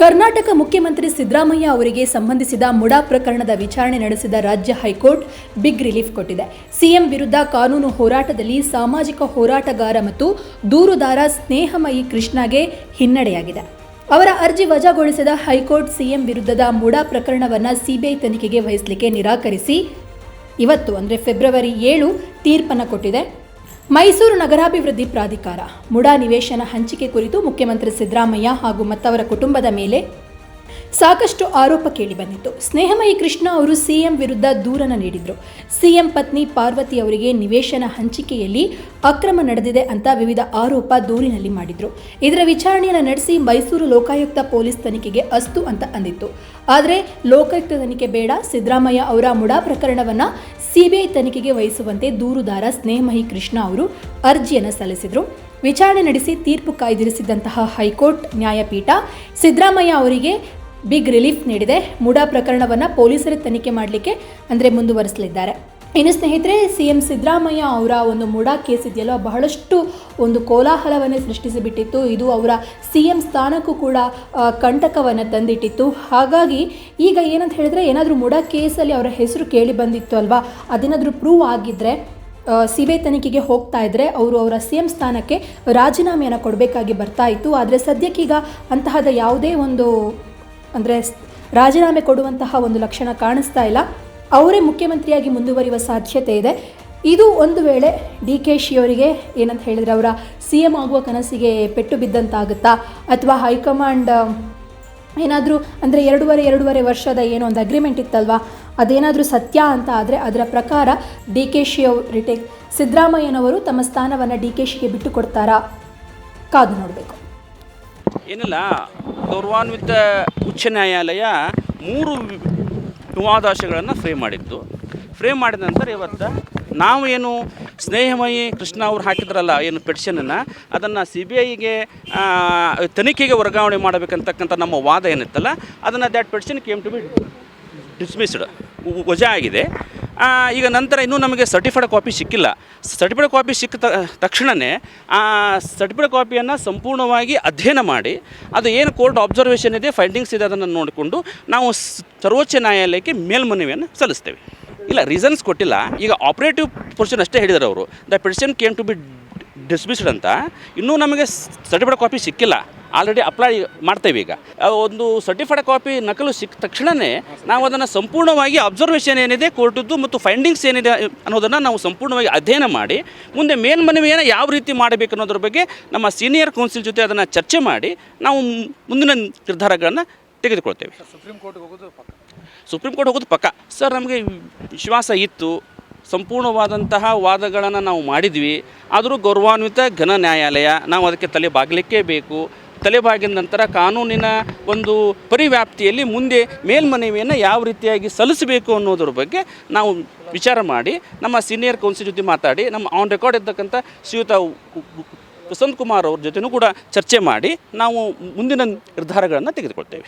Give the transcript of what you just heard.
ಕರ್ನಾಟಕ ಮುಖ್ಯಮಂತ್ರಿ ಸಿದ್ದರಾಮಯ್ಯ ಅವರಿಗೆ ಸಂಬಂಧಿಸಿದ ಮುಡಾ ಪ್ರಕರಣದ ವಿಚಾರಣೆ ನಡೆಸಿದ ರಾಜ್ಯ ಹೈಕೋರ್ಟ್ ಬಿಗ್ ರಿಲೀಫ್ ಕೊಟ್ಟಿದೆ. ಸಿಎಂ ವಿರುದ್ಧ ಕಾನೂನು ಹೋರಾಟದಲ್ಲಿ ಸಾಮಾಜಿಕ ಹೋರಾಟಗಾರ ಮತ್ತು ದೂರುದಾರ ಸ್ನೇಹಮಯಿ ಕೃಷ್ಣಗೆ ಹಿನ್ನಡೆಯಾಗಿದೆ. ಅವರ ಅರ್ಜಿ ವಜಾಗೊಳಿಸಿದ ಹೈಕೋರ್ಟ್ ಸಿಎಂ ವಿರುದ್ಧದ ಮುಡಾ ಪ್ರಕರಣವನ್ನು ಸಿಬಿಐ ತನಿಖೆಗೆ ವಹಿಸಲಿಕ್ಕೆ ನಿರಾಕರಿಸಿ, ಇವತ್ತು ಅಂದರೆ ಫೆಬ್ರವರಿ ಏಳು ತೀರ್ಪನ್ನು ಕೊಟ್ಟಿದೆ. ಮೈಸೂರು ನಗರಾಭಿವೃದ್ಧಿ ಪ್ರಾಧಿಕಾರ, ಮುಡಾ ನಿವೇಶನ ಹಂಚಿಕೆ ಕುರಿತು ಮುಖ್ಯಮಂತ್ರಿ ಸಿದ್ದರಾಮಯ್ಯ ಹಾಗೂ ಮತ್ತವರ ಕುಟುಂಬದ ಮೇಲೆ ಸಾಕಷ್ಟು ಆರೋಪ ಕೇಳಿಬಂದಿತ್ತು. ಸ್ನೇಹಮಯಿ ಕೃಷ್ಣ ಅವರು ಸಿಎಂ ವಿರುದ್ಧ ದೂರನ ನೀಡಿದ್ರು. ಸಿಎಂ ಪತ್ನಿ ಪಾರ್ವತಿ ಅವರಿಗೆ ನಿವೇಶನ ಹಂಚಿಕೆಯಲ್ಲಿ ಅಕ್ರಮ ನಡೆದಿದೆ ಅಂತ ವಿವಿಧ ಆರೋಪ ದೂರಿನಲ್ಲಿ ಮಾಡಿದ್ರು. ಇದರ ವಿಚಾರಣೆಯನ್ನು ನಡೆಸಿ ಮೈಸೂರು ಲೋಕಾಯುಕ್ತ ಪೊಲೀಸ್ ತನಿಖೆಗೆ ಅಸ್ತು ಅಂತ ಅಂದಿತ್ತು. ಆದರೆ ಲೋಕಾಯುಕ್ತ ತನಿಖೆ ಬೇಡ, ಸಿದ್ದರಾಮಯ್ಯ ಅವರ ಮುಡಾ ಪ್ರಕರಣವನ್ನ ಸಿಬಿಐ ತನಿಖೆಗೆ ವಹಿಸುವಂತೆ ದೂರುದಾರ ಸ್ನೇಹಮಹಿ ಕೃಷ್ಣ ಅವರು ಅರ್ಜಿಯನ್ನು ಸಲ್ಲಿಸಿದರು. ವಿಚಾರಣೆ ನಡೆಸಿ ತೀರ್ಪು ಕಾಯ್ದಿರಿಸಿದಂತಹ ಹೈಕೋರ್ಟ್ ನ್ಯಾಯಪೀಠ ಸಿದ್ದರಾಮಯ್ಯ ಅವರಿಗೆ ಬಿಗ್ ರಿಲೀಫ್ ನೀಡಿದೆ. ಮುಡಾ ಪ್ರಕರಣವನ್ನು ಪೊಲೀಸರೇ ತನಿಖೆ ಮಾಡಲಿಕ್ಕೆ ಅಂದರೆ ಮುಂದುವರಿಸಲಿದ್ದಾರೆ. ಇನ್ನು ಸ್ನೇಹಿತರೆ ಸಿ ಎಂ ಸಿದ್ದರಾಮಯ್ಯ ಅವರ ಒಂದು ಮುಡಾ ಕೇಸ್ ಇದೆಯಲ್ಲ ಬಹಳಷ್ಟು ಒಂದು ಕೋಲಾಹಲವನ್ನೇ ಸೃಷ್ಟಿಸಿಬಿಟ್ಟಿತ್ತು. ಇದು ಅವರ ಸಿ ಎಂ ಸ್ಥಾನಕ್ಕೂ ಕೂಡ ಕಂಟಕವನ್ನು ತಂದಿಟ್ಟಿತ್ತು. ಹಾಗಾಗಿ ಈಗ ಏನಂತ ಹೇಳಿದ್ರೆ, ಏನಾದರೂ ಮುಡಾ ಕೇಸಲ್ಲಿ ಅವರ ಹೆಸರು ಕೇಳಿ ಬಂದಿತ್ತು ಅಲ್ವಾ? ಅದೇನಾದರೂ ಪ್ರೂವ್ ಆಗಿದ್ದರೆ ಸಿ ಬಿ ಐ ತನಿಖೆಗೆ ಹೋಗ್ತಾ ಇದ್ದರೆ ಅವರು ಅವರ ಸಿ ಎಂ ಸ್ಥಾನಕ್ಕೆ ರಾಜೀನಾಮೆಯನ್ನು ಕೊಡಬೇಕಾಗಿ ಬರ್ತಾ ಇತ್ತು. ಆದರೆ ಸದ್ಯಕ್ಕೀಗ ಅಂತಹದ ಯಾವುದೇ ಒಂದು, ಅಂದರೆ ರಾಜೀನಾಮೆ ಕೊಡುವಂತಹ ಒಂದು ಲಕ್ಷಣ ಕಾಣಿಸ್ತಾ ಇಲ್ಲ. ಅವರೇ ಮುಖ್ಯಮಂತ್ರಿಯಾಗಿ ಮುಂದುವರಿಯುವ ಸಾಧ್ಯತೆ ಇದೆ. ಇದು ಒಂದು ವೇಳೆ ಡಿ ಕೆ ಶಿ ಅವರಿಗೆ ಏನಂತ ಹೇಳಿದರೆ ಅವರ ಸಿ ಎಂ ಆಗುವ ಕನಸಿಗೆ ಪೆಟ್ಟು ಬಿದ್ದಂತಾಗುತ್ತಾ? ಅಥವಾ ಹೈಕಮಾಂಡ್ ಏನಾದರೂ ಅಂದರೆ ಎರಡೂವರೆ ಎರಡೂವರೆ ವರ್ಷದ ಏನೋ ಒಂದು ಅಗ್ರಿಮೆಂಟ್ ಇತ್ತಲ್ವಾ? ಅದೇನಾದರೂ ಸತ್ಯ ಅಂತ ಆದರೆ ಅದರ ಪ್ರಕಾರ ಡಿ ಕೆ ಶಿ ಅವರು ರಿಟೇಕ್ ಸಿದ್ದರಾಮಯ್ಯನವರು ತಮ್ಮ ಸ್ಥಾನವನ್ನು ಡಿ ಕೆ ಶಿಗೆ ಬಿಟ್ಟು ಕೊಡ್ತಾರಾ ಕಾದು ನೋಡಬೇಕು. ಏನಿಲ್ಲ, ಗೌರವಾನ್ವಿತ ಉಚ್ಚ ನ್ಯಾಯಾಲಯ ಮೂರು ವಿವಾದಾಶಗಳನ್ನು ಫ್ರೇಮ್ ಮಾಡಿತ್ತು ಫ್ರೇಮ್ ಮಾಡಿದ ನಂತರ ಇವತ್ತು ನಾವು ಏನು ಸ್ನೇಹಮಯಿ ಕೃಷ್ಣ ಅವ್ರು ಹಾಕಿದ್ರಲ್ಲ ಏನು ಪೆಟಿಷನನ್ನು ಅದನ್ನು ಸಿ ಬಿ ಐಗೆ ತನಿಖೆಗೆ ವರ್ಗಾವಣೆ ಮಾಡಬೇಕಂತಕ್ಕಂಥ ನಮ್ಮ ವಾದ ಏನಿತ್ತಲ್ಲ, ಅದನ್ನು that petition came to be dismissed ವಜಾ ಆಗಿದೆ. ಈಗ ನಂತರ ಇನ್ನೂ ನಮಗೆ ಸರ್ಟಿಫೈಡ್ ಕಾಪಿ ಸಿಕ್ಕಿಲ್ಲ. ಸರ್ಟಿಫೈಡ್ ಕಾಪಿ ಸಿಕ್ಕ ತಕ್ಷಣವೇ ಆ ಸರ್ಟಿಫೈಡ್ ಕಾಪಿಯನ್ನು ಸಂಪೂರ್ಣವಾಗಿ ಅಧ್ಯಯನ ಮಾಡಿ, ಅದು ಏನು ಕೋರ್ಟ್ ಅಬ್ಸರ್ವೇಷನ್ ಇದೆ ಫೈಂಡಿಂಗ್ಸ್ ಇದೆ ಅದನ್ನು ನೋಡಿಕೊಂಡು ನಾವು ಸರ್ವೋಚ್ಚ ನ್ಯಾಯಾಲಯಕ್ಕೆ ಮೇಲ್ಮನವಿಯನ್ನು ಸಲ್ಲಿಸ್ತೇವೆ. ಇಲ್ಲ ರೀಸನ್ಸ್ ಕೊಟ್ಟಿಲ್ಲ. ಈಗ ಆಪರೇಟಿವ್ ಪೊರ್ಷನ್ ಅಷ್ಟೇ ಹೇಳಿದ್ದಾರೆ ಅವರು. The petition came to be dismissed ಅಂತ ಇನ್ನೂ ನಮಗೆ ಸರ್ಟಿಫೈಡ್ ಕಾಪಿ ಸಿಕ್ಕಿಲ್ಲ. ಆಲ್ರೆಡಿ ಅಪ್ಲೈ ಮಾಡ್ತೇವೆ ಈಗ. ಒಂದು ಸರ್ಟಿಫೈಡ್ ಕಾಪಿ ನಕಲು ಸಿಕ್ಕ ತಕ್ಷಣವೇ ನಾವು ಅದನ್ನು ಸಂಪೂರ್ಣವಾಗಿ ಅಬ್ಸರ್ವೇಷನ್ ಏನಿದೆ ಕೋರ್ಟದ್ದು ಮತ್ತು ಫೈಂಡಿಂಗ್ಸ್ ಏನಿದೆ ಅನ್ನೋದನ್ನು ನಾವು ಸಂಪೂರ್ಣವಾಗಿ ಅಧ್ಯಯನ ಮಾಡಿ ಮುಂದೆ ಮೇಲ್ಮನವಿಯನ್ನು ಯಾವ ರೀತಿ ಮಾಡಬೇಕು ಅನ್ನೋದ್ರ ಬಗ್ಗೆ ನಮ್ಮ ಸೀನಿಯರ್ ಕೌನ್ಸಿಲ್ ಜೊತೆ ಅದನ್ನು ಚರ್ಚೆ ಮಾಡಿ ನಾವು ಮುಂದಿನ ನಿರ್ಧಾರಗಳನ್ನು ತೆಗೆದುಕೊಳ್ತೇವೆ. ಸುಪ್ರೀಂ ಕೋರ್ಟ್ ಹೋಗೋದು ಪಕ್ಕ. ಸರ್ ನಮಗೆ ವಿಶ್ವಾಸ ಇತ್ತು. ಸಂಪೂರ್ಣವಾದಂತಹ ವಾದಗಳನ್ನು ನಾವು ಮಾಡಿದ್ವಿ. ಆದರೂ ಗೌರವಾನ್ವಿತ ಘನ ನ್ಯಾಯಾಲಯ ನಾವು ಅದಕ್ಕೆ ತಲೆ ಬಾಗಲಿಕ್ಕೇ ಬೇಕು. ತಲೆ ಬಾಗಿದ ನಂತರ ಕಾನೂನಿನ ಒಂದು ಪರಿವ್ಯಾಪ್ತಿಯಲ್ಲಿ ಮುಂದೆ ಮೇಲ್ಮನವಿಯನ್ನು ಯಾವ ರೀತಿಯಾಗಿ ಸಲ್ಲಿಸಬೇಕು ಅನ್ನೋದ್ರ ಬಗ್ಗೆ ನಾವು ವಿಚಾರ ಮಾಡಿ, ನಮ್ಮ ಸೀನಿಯರ್ ಕೌನ್ಸಿಲ್ ಜೊತೆ ಮಾತಾಡಿ, ನಮ್ಮ ಆನ್ ರೆಕಾರ್ಡ್ ಇರ್ತಕ್ಕಂಥ ಶ್ರೀಯುತ ವಸಂತ್ ಕುಮಾರ್ ಅವ್ರ ಜೊತೆನೂ ಕೂಡ ಚರ್ಚೆ ಮಾಡಿ ನಾವು ಮುಂದಿನ ನಿರ್ಧಾರಗಳನ್ನು ತೆಗೆದುಕೊಳ್ತೇವೆ.